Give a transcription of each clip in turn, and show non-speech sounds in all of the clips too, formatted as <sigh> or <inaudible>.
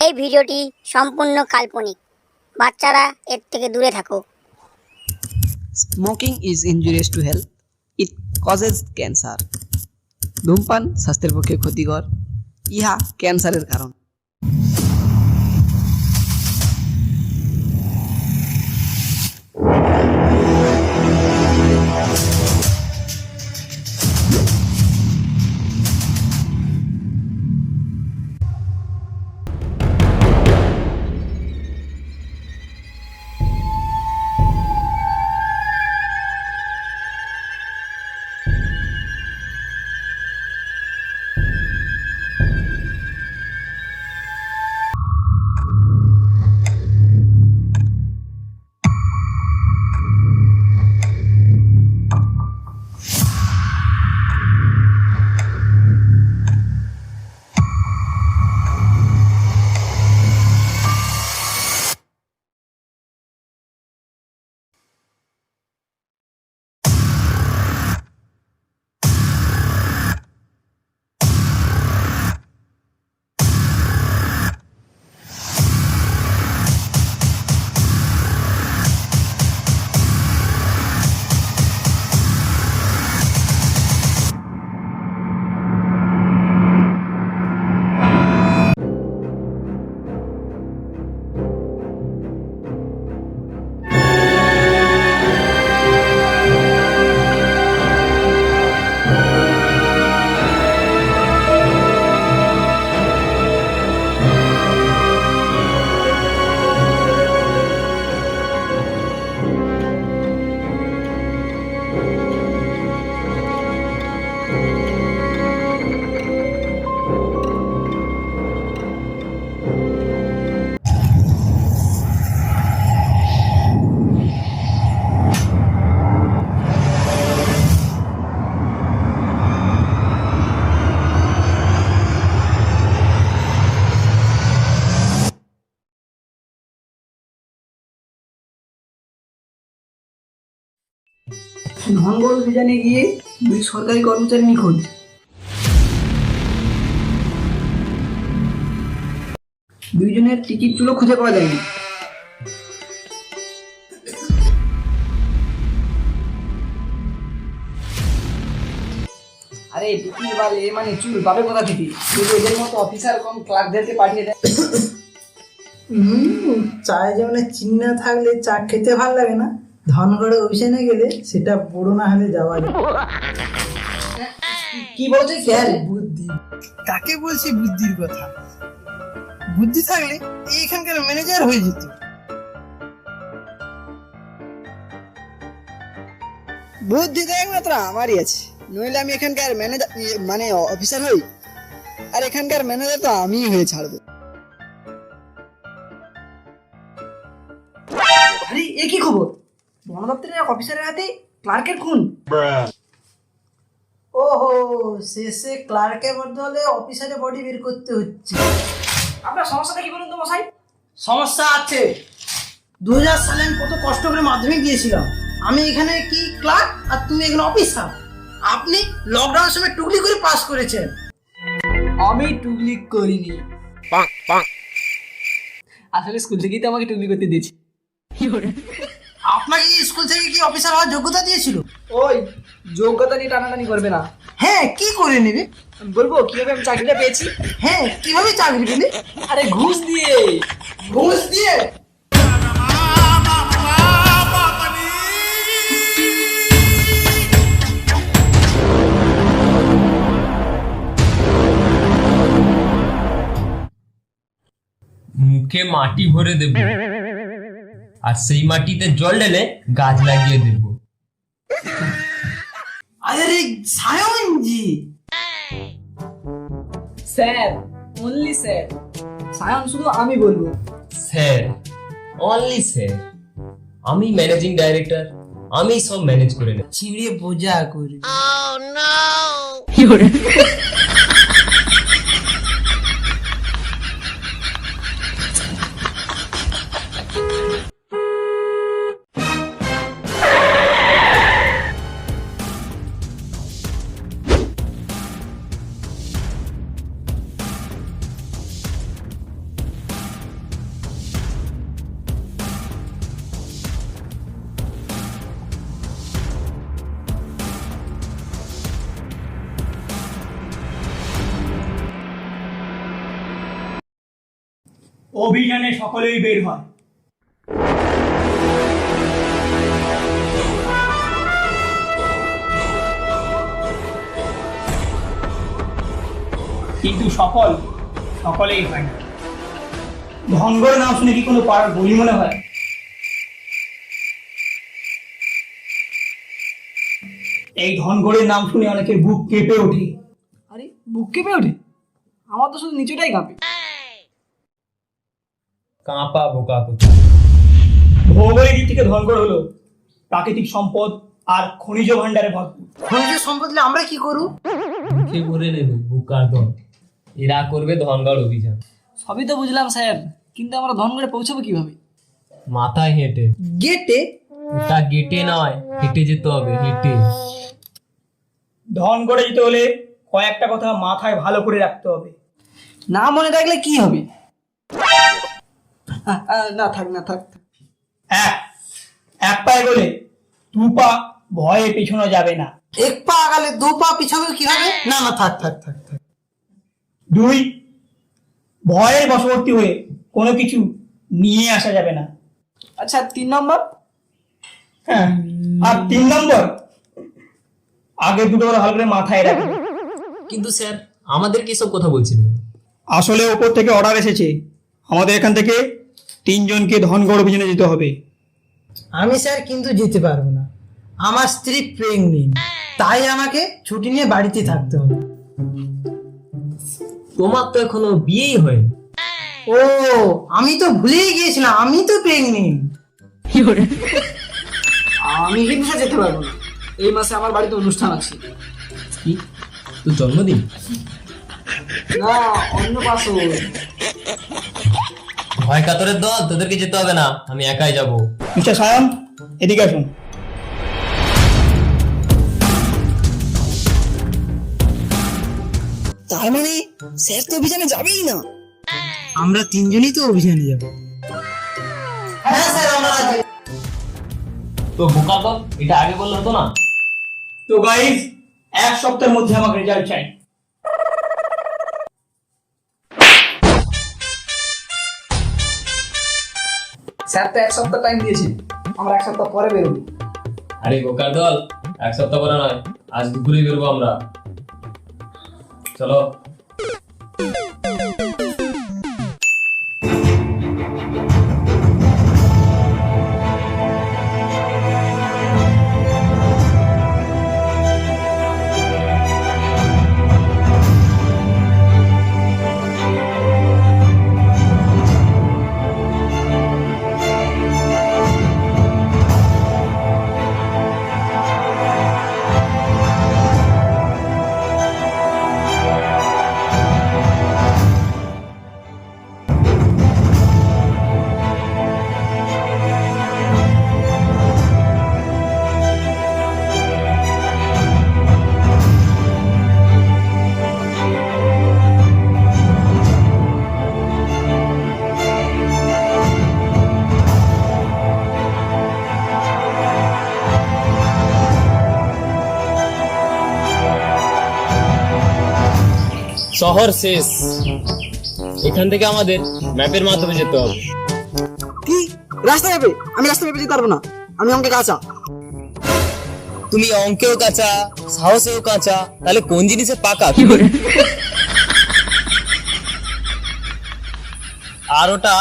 এই ভিডিওটি সম্পূর্ণ কাল্পনিক। বাচ্চারা এর থেকে দূরে থাকো। Smoking is injurious to health it causes cancer ধূমপান স্বাস্থ্যের পক্ষে ক্ষতিকর। ইহা ক্যান্সারের কারণ। ধনগড় অভিযানে গিয়ে দুই সরকারি কর্মচারী নিখোঁজ। দুইজনের টিকিট চুলো খুঁজে পাওয়া যায়নি। আরে টিকিট বাল, এ মানে চুল পাবে কোথা থেকে? যদি এদের মতো অফিসার কম ক্লার্কদেরকে পাঠিয়ে দেয়। চায়ে যেমন চিনি না থাকলে চা খেতে ভালো লাগে না। ধনগড়ে অভিযানে গেলে সেটা বড় না হলে যাওয়া যায়। কি বলছে স্যার বুদ্ধি। কাকে বলছি বুদ্ধির কথা? বুদ্ধি থাকলে এই এখানকার ম্যানেজার হয়ে যেত। বুদ্ধি তো একমাত্র আমারই আছে। নইলে আমি এখানকার ম্যানেজার মানে অফিসার হই। আর এখানকার ম্যানেজার তো আমিই হয়ে ছাড়বো। বন দপ্তরের এক অফিসারের হাতে ক্লার্কের খুন। ওহো শেষে ক্লার্কের বদলে অফিসারের বডি বের করতে হচ্ছে। আপনার সমস্যাটা কি বলুন তো মশাই? সমস্যা আছে। দু হাজার সালে আমি কত কষ্ট করে মাধ্যমিক দিয়েছিলাম। আমি এখানে কি ক্লার্ক আর তুমি এখানে অফিসার? আপনি লকডাউনের সময় টুকলি করে পাস করেছেন। আমি টুকলি করিনি। আসলে স্কুল থেকেই তো আমাকে টুকলি করতে দিয়েছি। আপনাকে কি স্কুল থেকে কি অফিসার হওয়ার যোগ্যতা দিয়েছিল? ওই যোগ্যতা নিয়ে টানাটানি করবে না। হ্যাঁ কি করে নেবে? বলব কীভাবে আমি চাকরিটা পেয়েছি? হ্যাঁ কীভাবে চাকরি পেলে? আরে ঘুষ দিয়ে। ঘুষ দিয়ে? মুখে মাটি ভরে দেব। আর সেই মাটিতে জল ঢেলে গাছ লাগিয়ে দেব। আরে সায়নজি! Sir only sir. সায়ন শুধু আমি বলব। Sir only sir. আমি ম্যানেজিং ডাইরেক্টর আমি সব ম্যানেজ করে নেব। চিড়ে বোঝা করে? <laughs> অভিযানে সকলেই বের হয়। কিন্তু সফল সকলেই হয় না। ধনগড় নাম শুনে কি কোনো পাড়ার বলি মনে হয়? এই ধনগড়ের নাম শুনে অনেকের বুক কেঁপে ওঠে। আরে, বুক কেঁপে ওঠে? আমার তো শুধু নিচেটাই কাঁপে। কাঁপা বোকা কোথা ভৌগোলিক দিক থেকে ধনগড় হলো প্রাকৃতিক সম্পদ আর খনিজ ভাণ্ডারে ভরপুর। খনিজ সম্পদ হলে আমরা কি করব মুখে ভরে নেবে বোকার দল। এরা করবে ধনগড় অভিযান। সবই তো বুঝলাম স্যার। কিন্তু আমরা ধনগড়ে পৌঁছাবো কীভাবে? মাথায় হেঁটে। গেটে? ওটা গেটে নয় হেঁটে যেতে হবে হেঁটে। ধনগড়ে যেতে হলে কয়েকটা কথা মাথায় ভালো করে রাখতে হবে। না মনে রাখলে কি হবে? <laughs> না থাক না থাক। থাক। এক এক পায়ে গেলে দু পা ভয়ে পেছনো যাবে না। এক পা আগালে দু পা পিছাবে কি হবে? না না থাক থাক থাক থাক। দুই ভয়ের বশবর্তী হয়ে কোনো কিছু নিয়ে আসা যাবে না। আচ্ছা তিন নম্বর? হ্যাঁ আর তিন নম্বর আগে দুটো কথা ভালো করে মাথায় রাখবে। কিন্তু স্যার আমাদের কি সব কথা বলছিলেন আসলে ওপর থেকে অর্ডার এসেছে। আমাদের এখান থেকে তিনজনকে ধনগড় অভিযানে যেতে হবে। আমি স্যার কিন্তু যেতে পারব না। আমার স্ত্রী প্রেগনেন্ট। তাই আমাকে ছুটি নিয়ে বাড়িতে থাকতে হবে। তোমার তো এখনও বিয়েই হয়নি। ও আমি তো ভুলেই গিয়েছিলাম। আমি তো প্রেগনেন্ট। আমি কিন্তু স্যার যেতে পারব না। এই মাসে আমার বাড়িতে অনুষ্ঠান আছে। কি? তোর জন্মদিন? না অন্য পাশে ভয় কাতরের দল তোদেরকে যেতে হবে না আমি একাই যাব। মিস্টার সায়ন এদিকে আসুন। তার মানে স্যার তো অভিযানে যাবেই না? আমরা তিনজনই তো অভিযানে যাব। হ্যাঁ স্যার আমরা তো বোকা দল এটা আগে বলল তো না? তো গাইজ এক সপ্তাহের মধ্যে আমাকে রেজাল্ট চাই। স্যার তো এক সপ্তাহ টাইম দিয়েছেন আমরা এক সপ্তাহ পরে বেরোবো। আরে বোকার দল, এক সপ্তাহ পরে নয়, আজ দুপুরে বেরোবো আমরা। চলো। শহর শেষ। এখান থেকে আমাদের ম্যাপের মাধ্যমে যেতে হবে। কি? রাস্তা যাবে আমি রাস্তা পেতে যেতে পারব না। আমি আমাকে কাঁচা। তুমি অঙ্কেও কাঁচা সাহসেও কাঁচা তাহলে কোন জিনিসে পাকা? কি বলে? আর ওটা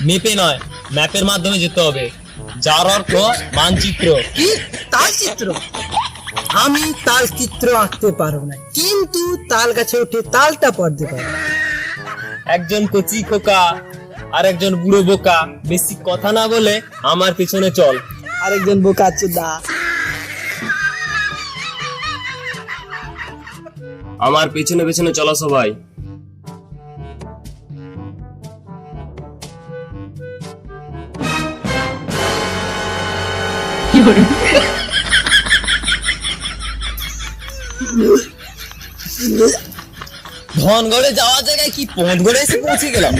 মেপে নয় ম্যাপের মাধ্যমে যেতে হবে। যার অর্থ মানচিত্র। কি? তাল চিত্র? আমি তাল চিত্র আঁকতে পারব না কিন্তু তাল গাছে উঠে তালটা পড়তে পারব। একজন কচি খোকা আর একজন বুড়ো বোকা বেশি কথা না বলে আমার পিছনে চল। আরেকজন বোকা চুদা। আমার পেছনে পেছনে চলো সবাই। ধনগড়ে যাওয়ার জায়গায় কি পথগড়ে এসে পৌঁছে গেলাম?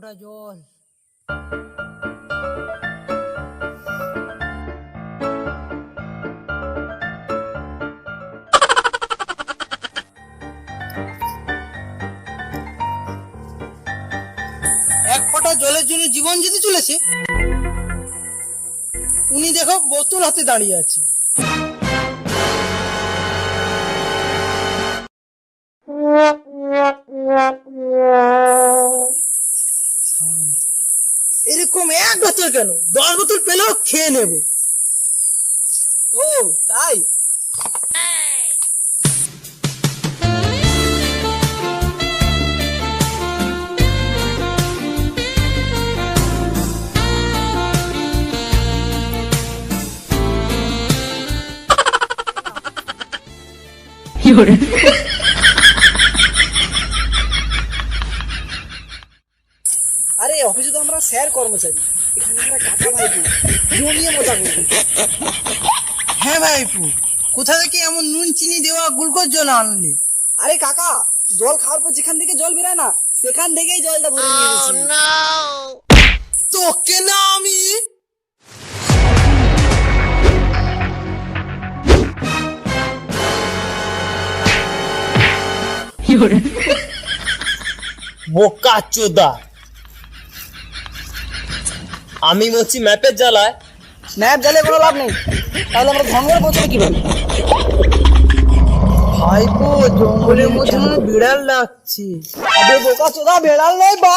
ফোঁটা জল এক ফোঁটা জলের জন্য জীবন যেতে চলেছে, উনি দেখো বোতল হাতে দাঁড়িয়ে আছে। এরকম এক বোতল কেন? দশ বোতল পেলেও খেয়ে নেব। ও তাই? আরে অফিসে তো আমরা স্যার কর্মচারী এখানে আমরা কাকা ভাইপু জমিয়ে মজা করব হ্যাঁ ভাইপু কোথা থেকে এমন নুন চিনি দেওয়া গ্লুকোজ জল আনলে? আরে কাকা জল খাওয়ার পর যেখান থেকে জল বেরোয় না সেখান থেকেই জলটা ভরে নিয়ে এসেছি তোকে না আমি? বোকা চোদা। আমি বলছি ম্যাপের জ্বালায়। ম্যাপ জ্বালিয়ে কোনো লাভ নেই। তাহলে আমরা ধনগড় পৌঁছাবো কীভাবে? ভাইপো জঙ্গলের মধ্যে বিড়াল লাগছে আবে বোকা চোদা বিড়াল নেই বা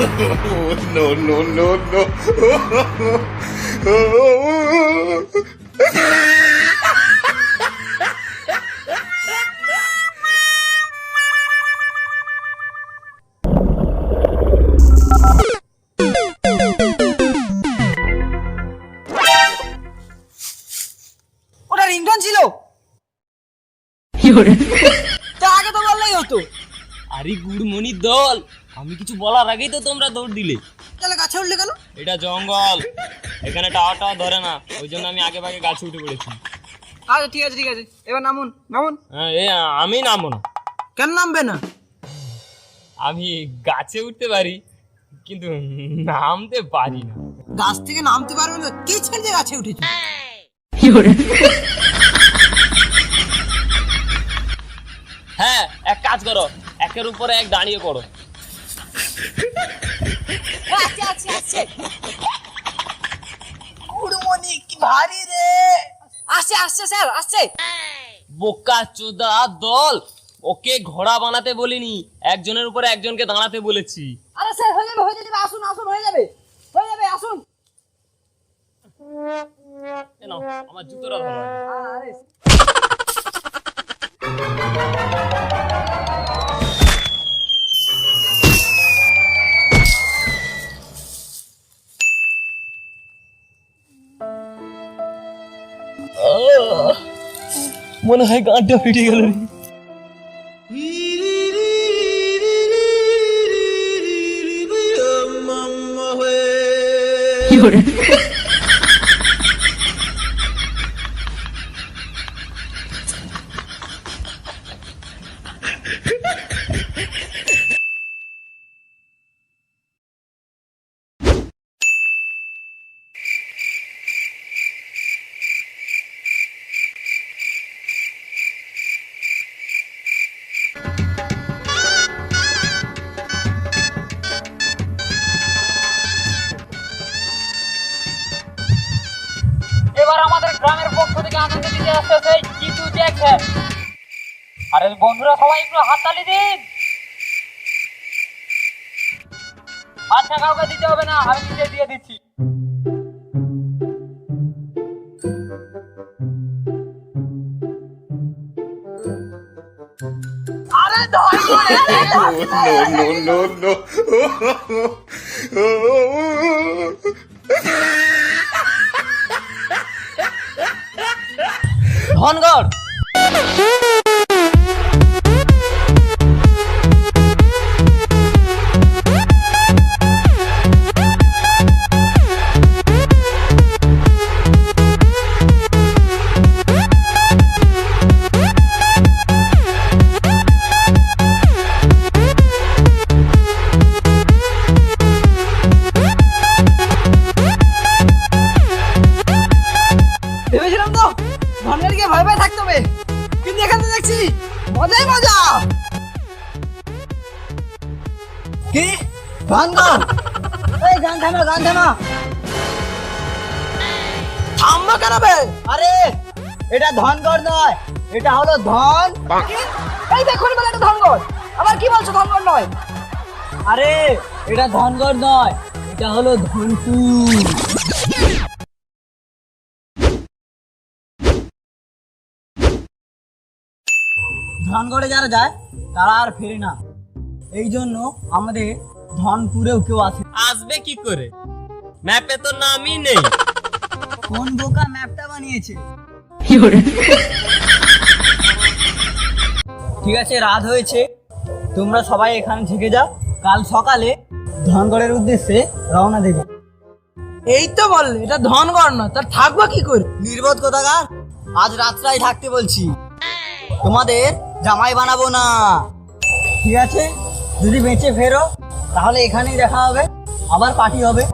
no, no, no, no. ওটা রিংটন ছিল? তা আগে তো বললেই হতো। আরে গুড়মণির দল আমি কিছু বলার আগেই তো তোমরা দৌড় দিলে। তাহলে গাছে উঠলে কেন? এটা জঙ্গল। এখানে টাওয়ার টাওয়ার ধরে না ওই জন্য আমি আগে ভাগে গাছে উঠে পড়েছি। আচ্ছা ঠিক আছে ঠিক আছে। এবার নামুন নামুন। হ্যাঁ এ আমি নামবো না। কেন নামবে না? আমি গাছে উঠতে পারি কিন্তু নামতে পারি না। গাছ থেকে নামতে পারবে না কে ছেড়ে দিয়ে গাছে উঠেছে? হ্যাঁ এক কাজ করো একের উপরে এক দাঁড়িয়ে করো কুড়মনি কি ভারী রে। আসছে আসছে স্যার আসছে। বোকা চোদা দল ওকে ঘোড়া বানাতে বলিনি একজনের উপরে একজনকে দাঁড়াতে বলেছি। আরে স্যার হয়ে যাবে হয়ে যাবে আসুন আসুন হয়ে যাবে হয়ে যাবে আসুন। আমার জুতোটা ধরো আরে। মনে হয় গানটা ফিটে গেল। কি এবার আমাদের গ্রামের পক্ষ থেকে আনন্দ দিতে আসতেছে জিতু জ্যাকসন আরে বন্ধুরা সবাই একটু হাততালি দিন আচ্ছা কাউকে দিতে হবে না আমি নিজে দিয়ে দিচ্ছি no, no, no, no. ধনগড়। নয় এটা হলো ধন। এই দেখুন বলে এটা ধনগড়। আবার কি বলছো ধনগড় নয়? আরে এটা ধনগড় নয় এটা হলো ধনপুর ধনগড়ে যারা যায় তারা আর ফেরে না। এই জন্য আমাদের ধনপুরেও কেউ আসে আসবে কি করে? ম্যাপে তো নামই নেই। কোন বোকা ম্যাপটা বানিয়েছে? ঠিক আছে, রাত হয়েছে। তোমরা সবাই এখানে থেকে যাও। কাল সকালে ধনগড়ের উদ্দেশ্যে রওনা দেবে। এই তো বললে, এটা ধনগড় না তার থাকব কি করে? নির্বোধ কোথাকার? আজ রাতটাই থাকতে বলছি। তোমাদের জামাই বানাবো না। ঠিক আছে, যদি বেঁচে ফেরো, তাহলে এখানেই দেখা হবে। আবার পার্টি হবে।